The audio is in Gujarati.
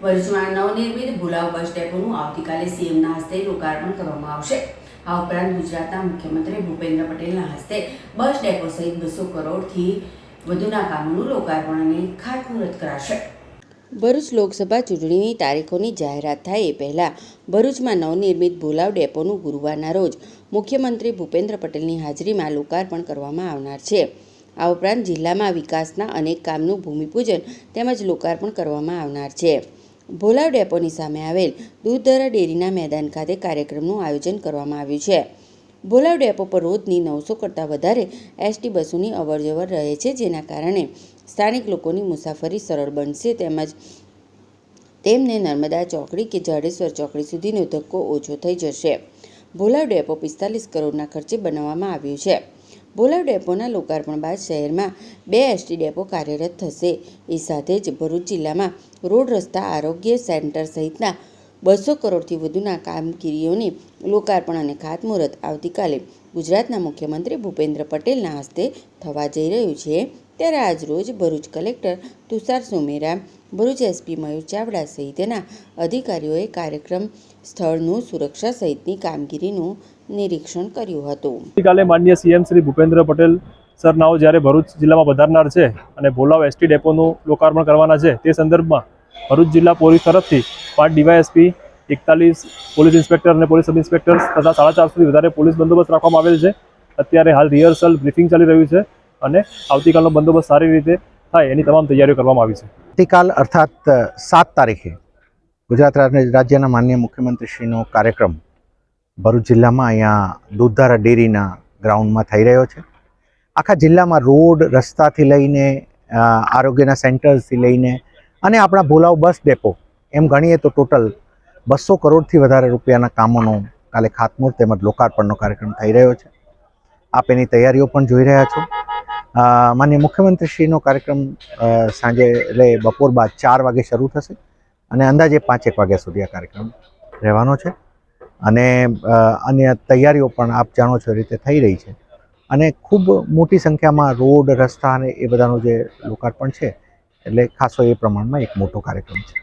ભરૂચમાં નવનિર્મિત ભુલાવ બસ ડેપોનું આવતીકાલે સીએમના હસ્તે લોકાર્પણ કરવામાં આવશે. આ ઉપરાંત ગુજરાતના મુખ્યમંત્રી ભૂપેન્દ્ર પટેલના હસ્તે બસ ડેપો સહિત બસો કરોડથી વધુના કામોનું લોકાર્પણ અને ખાતમુહૂર્ત કરાશે. ભરૂચ લોકસભા ચૂંટણીની તારીખોની જાહેરાત થાય એ પહેલાં ભરૂચમાં નવનિર્મિત ભોલાવ ડેપોનું ગુરુવારના રોજ મુખ્યમંત્રી ભૂપેન્દ્ર પટેલની હાજરીમાં લોકાર્પણ કરવામાં આવનાર છે. આ ઉપરાંત જિલ્લામાં વિકાસના અનેક કામનું ભૂમિપૂજન તેમજ લોકાર્પણ કરવામાં આવનાર છે. ભોલાવ ડેપોની સામે આવેલ દૂધધરા ડેરીના મેદાન ખાતે કાર્યક્રમનું આયોજન કરવામાં આવ્યું છે. ભોલાવ ડેપો પર રોજની નવસો કરતાં વધારે એસટી બસોની અવરજવર રહે છે, જેના કારણે સ્થાનિક લોકોની મુસાફરી સરળ બનશે તેમજ તેમને નર્મદા ચોકડી કે જાડેશ્વર ચોકડી સુધીનો ધક્કો ઓછો થઈ જશે. ભોલાવ ડેપો પિસ્તાલીસ કરોડના ખર્ચે બનાવવામાં આવ્યું છે. ભોલાવ ડેપોના લોકાર્પણ બાદ શહેરમાં બે એસટી ડેપો કાર્યરત થશે. એ સાથે જ ભરૂચ જિલ્લામાં રોડ રસ્તા આરોગ્ય સેન્ટર સહિતના બસો કરોડથી વધુના કામગીરીઓની લોકાર્પણ અને ખાતમુહૂર્ત આવતીકાલે ગુજરાતના મુખ્યમંત્રી ભૂપેન્દ્ર પટેલના હસ્તે થવા જઈ રહ્યું છે. ત્યારે આજરોજ ભરૂચ કલેક્ટર તુષાર સુમેરા, ભરૂચ એસપી મયુર ચાવડા સહિતના અધિકારીઓએ કાર્યક્રમ સ્થળનું સુરક્ષા સહિતની કામગીરીનું નિરીક્ષણ કર્યું હતું. આવતીકાલે માનનીય સીએમ શ્રી ભૂપેન્દ્ર પટેલ સરનાઓ જ્યારે ભરૂચ જિલ્લામાં પધારનાર છે અને ભોલાવ એસટી ડેપોનું લોકાર્પણ કરવાના છે તે સંદર્ભમાં ભરૂચ જિલ્લા પોલીસ તરફથી પાંચ ડીવાયએસપી એકતાલીસ પોલીસ ઇન્સ્પેક્ટર અને પોલીસ સબ ઇન્સ્પેક્ટર તથા સાડા ચારસોથી વધારે પોલીસ બંદોબસ્ત રાખવામાં આવેલ છે. અત્યારે હાલ રિહર્સલ બ્રીફિંગ ચાલી રહ્યું છે અને આવતીકાલનો બંદોબસ્ત સારી રીતે થાય એની તમામ તૈયારીઓ કરવામાં આવી છે. આવતીકાલ અર્થાત સાત તારીખે ગુજરાત રાજ્ય- રાજ્યના માન્ય મુખ્યમંત્રીશ્રીનો કાર્યક્રમ ભરૂચ જિલ્લામાં અહીંયા દૂધધારા ડેરીના ગ્રાઉન્ડમાં થઈ રહ્યો છે. આખા જિલ્લામાં રોડ, રસ્તાથી લઈને આરોગ્યના સેન્ટર્સથી લઈને અને આપણા ભોલાવ બસ ડેપો, એમ ગણીએ તો ટોટલ બસો કરોડથી વધારે રૂપિયાના કામોનો કાલે ખાતમુહૂર્ત તેમજ લોકાર્પણનો કાર્યક્રમ થઈ રહ્યો છે. આપ એની તૈયારીઓ પણ જોઈ રહ્યા છો. માન્ય મુખ્યમંત્રીશ્રીનો કાર્યક્રમ સાંજે એટલે બપોર બાદ ચાર વાગે શરૂ થશે અને અંદાજે પાંચેક વાગ્યા સુધી આ કાર્યક્રમ રહેવાનો છે. અને અન્ય તૈયારીઓ પણ આપ જાણો છો એ રીતે થઈ રહી છે. અને ખૂબ મોટી સંખ્યામાં રોડ, રસ્તા અને એ બધાનું જે લોકાર્પણ છે, એટલે ખાસો એ પ્રમાણમાં એક મોટો કાર્યક્રમ છે.